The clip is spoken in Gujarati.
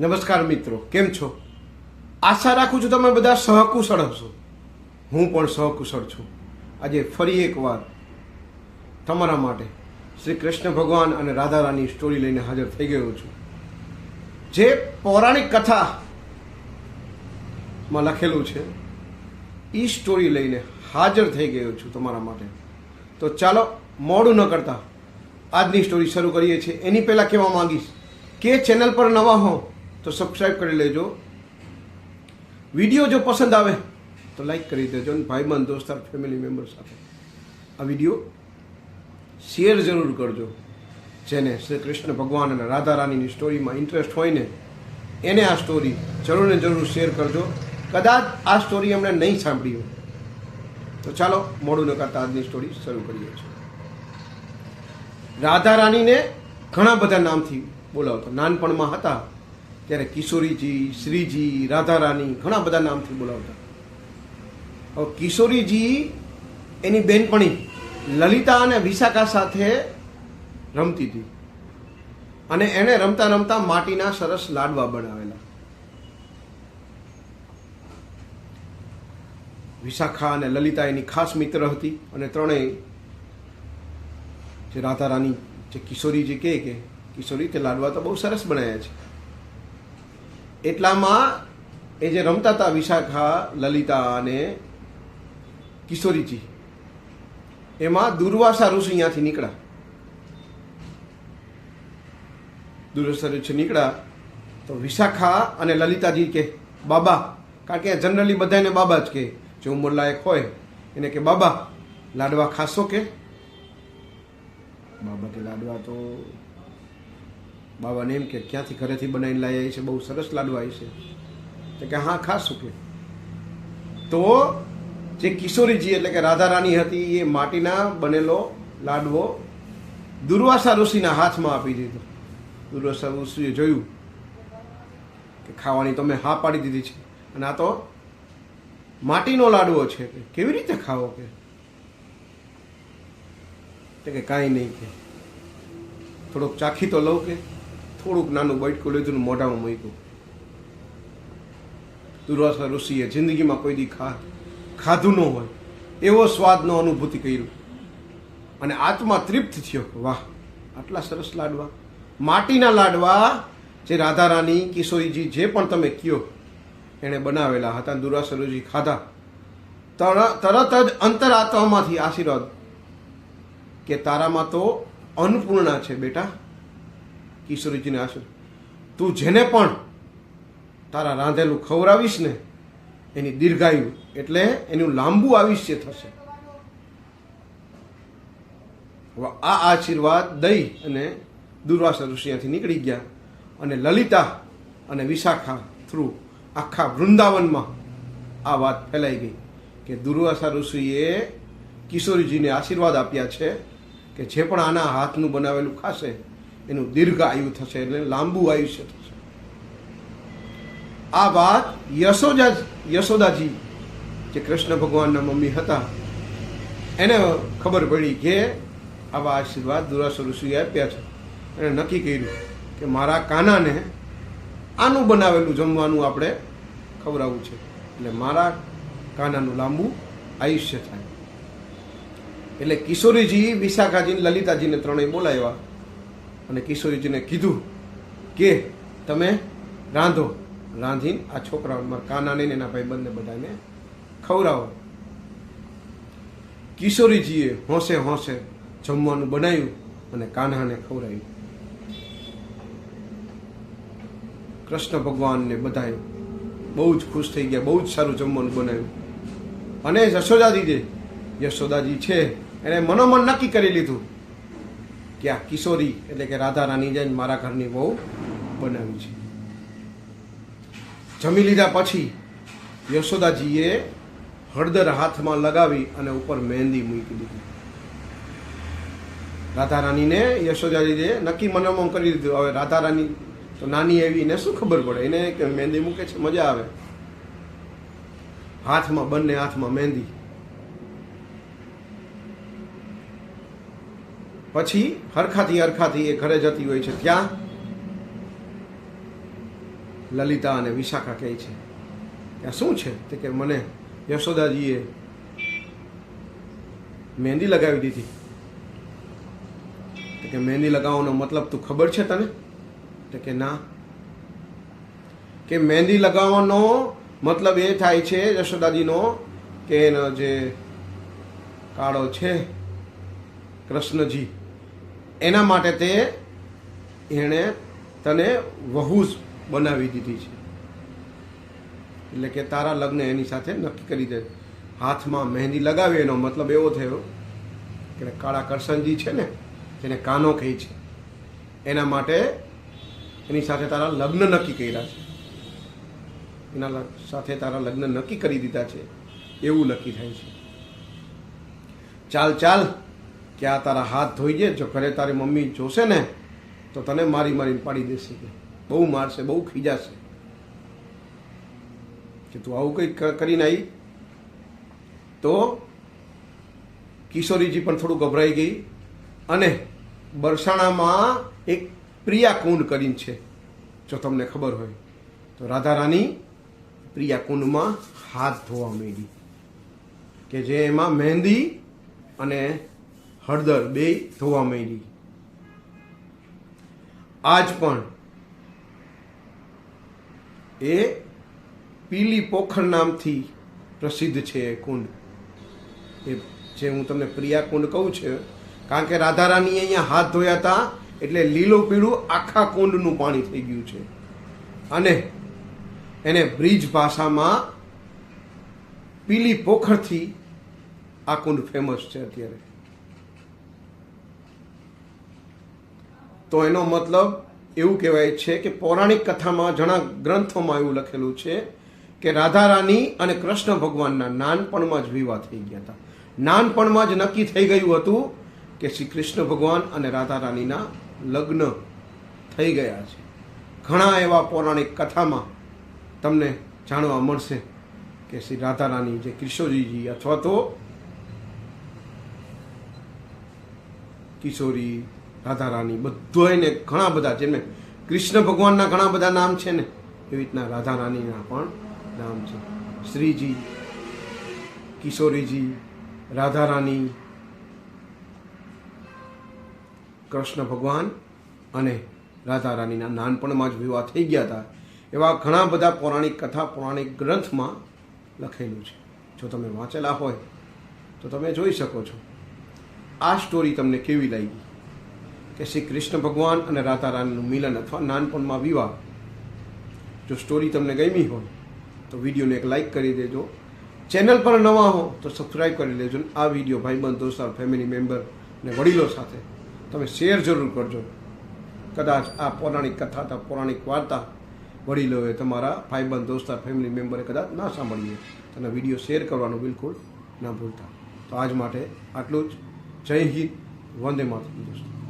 નમસ્કાર મિત્રો, કેમ છો? આશા રાખું છું તમે બધા સહકુશળ હશો. હું પણ સહકુશળ છું. આજે ફરી એકવાર તમારા માટે શ્રી કૃષ્ણ ભગવાન અને રાધા રાની સ્ટોરી લઈને હાજર થઈ ગયો છું. જે પૌરાણિક કથામાં લખેલું છે એ સ્ટોરી લઈને હાજર થઈ ગયો છું તમારા માટે. તો ચાલો, મોડું ન કરતા આજની સ્ટોરી શરૂ કરીએ છીએ. એની પહેલાં કહેવા માંગીશ કે ચેનલ પર નવા હો તો સબસ્ક્રાઈબ કરી લેજો. વીડિયો જો પસંદ આવે, તો લાઈક કરી દેજો અને ભાઈબંધ દોસ્તાર ફેમિલી મેમ્બર સાથે. આ વીડિયો શેર જરૂર કરજો. જેને શ્રી કૃષ્ણ ભગવાન અને રાધા રાણીની સ્ટોરીમાં ઇન્ટરેસ્ટ હોય ને, એને આ સ્ટોરી જરૂર ને જરૂર શેર કરજો. કદાચ આ સ્ટોરી એમણે નહીં સાંભળી હોય. તો ચાલો, મોડું ન કરતા આજની સ્ટોરી શરૂ કરીએ છીએ. રાધા રાણીને ઘણા બધા નામથી બોલાવતા. નાનપણમાં હતા. ત્યારે કિશોરીજી, શ્રીજી રાધા રાણી ઘણા બધા નામથી બોલાવતા. હવે કિશોરીજી, એની બેનપણી લલિતા અને વિશાખા સાથે રમતી હતી. અને એને રમતા રમતા માટીના સરસ લાડવા બનાવેલા. વિશાખા અને લલિતા એની ખાસ મિત્ર હતી અને ત્રણેય જે રાધા રાની જે કિશોરીજી કહે કે, કિશોરી, તે લાડવા તો બહુ સરસ બનાવ્યા છે. એટલામાં એ જે રમતા હતા વિશાખા, લલિતા અને કિશોરીજી, એમાં દુર્વાસા ઋષિ અહીંયાથી નીકળ્યા. દુર્વાસા ઋષિ નીકળ્યા તો વિશાખા અને લલિતાજી કે, બાબા, કારણ કે જનરલી બધાને બાબા જ કે, જે ઉંમરલાયક હોય, એને કે, બાબા, લાડવા ખાશો કે? બાબા કે, લાડવા તો બાબાને એમ કે, ક્યાંથી ઘરેથી બનાવીને લાવ્યા છે? બહુ સરસ લાડુ આવી છે. તો કે, હા ખાશું કે તો જે કિશોરીજી એટલે કે રાધા રાણી હતી, એ માટીના બનેલો લાડવો દુર્વાસા ઋષિના હાથમાં આપી દીધો. દુર્વાસા ઋષિએ જોયું કે ખાવાની તો મેં હા પાડી દીધી છે. અને આ તો માટીનો લાડવો છે કે, કેવી રીતે ખાવો કે? કે, કાંઈ નહીં કે. થોડોક ચાખી તો લઉં કે. થોડુંક નાનું બટકું લીધું મોઢામાં મૂક્યું. દુર્વાસા ઋષિએ જિંદગીમાં કોઈ દી ખા, ખાધું ન હોય, એવો સ્વાદનો અનુભૂતિ કર્યું. અને આત્મા તૃપ્ત થયો વાહ, આટલા સરસ લાડવા. માટીના લાડવા જે રાધા રાની કિશોરીજી જે પણ તમે કયો, એણે બનાવેલા હતા દુરાસરોજી ખાધા. તરત જ અંતરાત્મામાંથી આશીર્વાદ કે તારામાં તો અન્નપૂર્ણા છે બેટા. કિશોરીજીને આશીર્વાદ. તું જેને પણ તારા રાંધેલું ખવડાવીશ ને, એની દીર્ઘાયુ એટલે એનું લાંબુ આયુષ્ય થશે. આ આશીર્વાદ દઈ અને દુર્વાસા ઋષિયાથી નીકળી ગયા અને લલિતા અને વિશાખા થ્રુ આખા વૃંદાવનમાં આ વાત ફેલાઈ ગઈ કે દુર્વાસા ઋષિએ કિશોરીજીને આશીર્વાદ આપ્યા છે કે જે પણ આના હાથનું બનાવેલું ખાશે એનું દીર્ઘ આયુ થશે એટલે લાંબુ આયુષ્ય થશે. આ વાત યશોદા યશોદાજી, જે કૃષ્ણ ભગવાનના મમ્મી હતા, એને ખબર પડી કે આવા આશીર્વાદ દુરાસા ઋષિએ આપ્યા છે. એણે નક્કી કર્યું કે મારા કાનાને આનું બનાવેલું જમવાનું આપણે ખવડાવવું છે. એટલે મારા કાનાનું લાંબુ આયુષ્ય થાય. એટલે કિશોરીજી વિશાખાજી લલિતાજીને ત્રણેય બોલાવ્યા. અને કિશોરીજીને કીધું કે તમે રાંધો. રાંધીને આ છોકરાઓ મારા કાનાને એના ભાઈ બંને બધાને ખવડાવો. કિશોરીજીએ હોંશે હોંશે જમવાનું બનાવ્યું અને કાન્હાને ખવડાવ્યું. કૃષ્ણ ભગવાનને બધાએ બહુ જ ખુશ થઈ ગયા, બહુ જ સારું જમવાનું બનાવ્યું. અને યશોદાજી જે યશોદાજી છે, એણે મનોમન નક્કી કરી લીધું. આ કિશોરી એટલે કે રાધા રાની જૈન મારા ઘરની બહુ બનાવી છે. જમી લીધા પછી યશોદાજીએ હળદર હાથમાં લગાવી અને ઉપર મહેંદી મૂકી દીધી. રાધા રાનીને યશોદાજીએ નક્કી મનોમન કરી દીધું. હવે રાધા રાની તો નાની એવી, એને શું ખબર પડે? એને મહેંદી મૂકે છે? મજા આવે. હાથમાં, બંને હાથમાં મહેંદી. પછી હરખાથી હરખાથી એ ઘરે જતી હોય છે ત્યાં લલિતા અને વિશાખા કહે છે કે શું છે? તે કે મને યશોદાજીએ મહેંદી લગાવી દીધી. તો કે મહેંદી લગાવવાનો મતલબ તું ખબર છે તને? તો કે ના. કે મહેંદી લગાવવાનો મતલબ એ થાય છે યશોદાજીનો કે એનો જે કાળો છે કૃષ્ણજી એના માટે તે એણે તને વહુ બનાવી દીધી છે. એટલે કે તારા લગ્ન એની સાથે નક્કી કરી દે. હાથમાં મહેંદી લગાવી, એનો મતલબ એવો થયો કે કાળા કરશનજી છે ને, જેને કાનો કહે છે. એના માટે એની સાથે તારા લગ્ન નક્કી કર્યા છે. એના સાથે તારા લગ્ન નક્કી કરી દીધા છે. એવું નક્કી થાય છે. ચાલ ચાલ. કે આ તારા હાથ ધોઈ દે, જો ઘરે તારી મમ્મી જોશે ને, તો તને મારી મારીને પાડી દેશે કે બહુ મારશે, બહુ ખીજાશે. કે તું આવું કંઈક કરીને આવી તો કિશોરીજી પણ થોડું ગભરાઈ ગઈ અને બરસાણામાં એક પ્રિયા કુંડ કરીને છે, જો તમને ખબર હોય. તો રાધા રાની પ્રિયા કુંડમાં હાથ ધોવા માંડી. કે જે એમાં મહેંદી અને હળદર બે ધોવા માંડી. આજ પણ એ પીલી પોખર નામથી પ્રસિદ્ધ છે એ કુંડ. એ જે હું તમને પ્રિયા કુંડ કહું છું, કારણ કે રાધારાની અહીંયા હાથ ધોયા હતા, એટલે લીલું પીળું આખા કુંડનું પાણી થઈ ગયું છે. અને એને બ્રિજ ભાષામાં પીલી પોખરથી આ કુંડ ફેમસ છે અત્યારે. તો એનો મતલબ એવું કહેવાય છે કે પૌરાણિક કથામાં ઘણા ગ્રંથોમાં એવું લખેલું છે કે રાધા રાની અને કૃષ્ણ ભગવાનના નાનપણમાં જ વિવાહ થઈ ગયા હતા. નાનપણમાં જ નક્કી થઈ ગયું હતું કે શ્રી કૃષ્ણ ભગવાન અને રાધા રાનીના લગ્ન થઈ ગયા છે. ઘણા એવા પૌરાણિક કથામાં તમને જાણવા મળશે કે શ્રી રાધા રાની જે કિશોરીજી અથવા તો કિશોરી રાધા રાની બધાને ઘણા બધા જેને કૃષ્ણ ભગવાનના ઘણા બધા નામ છે ને, એવી રીતના રાધા રાનીના પણ નામ છે. શ્રીજી, કિશોરીજી રાધા રાની કૃષ્ણ ભગવાન અને રાધા રાણીના નાનપણમાં જ વિવાહ થઈ ગયા હતા. એવા ઘણા બધા પૌરાણિક કથા, પૌરાણિક ગ્રંથમાં લખેલું છે. જો તમે વાંચેલા હોય, તો તમે જોઈ શકો છો. આ સ્ટોરી તમને કેવી લાગી? કે શ્રી કૃષ્ણ ભગવાન અને રાધા રાણીનું મિલન અથવા નાનપણમાં વિવાહ. જો સ્ટોરી તમને ગમી હોય, તો વિડીયોને એક લાઈક કરી દેજો. ચેનલ પર નવા હો, તો સબસ્ક્રાઈબ કરી લેજો આ વીડિયો ભાઈબંધ, દોસ્તાર ફેમિલી મેમ્બર અને વડીલો સાથે તમે શેર જરૂર કરજો. કદાચ આ પૌરાણિક કથા અથવા પૌરાણિક વાર્તા વડીલોએ તમારા ભાઈબંધ, દોસ્તાર ફેમિલી મેમ્બરે કદાચ ના સાંભળીએ, તો વીડિયો શેર કરવાનું બિલકુલ ના ભૂલતા. તો આજ માટે આટલું જ. જય હિન્દ, વંદે માતરમ દોસ્તો.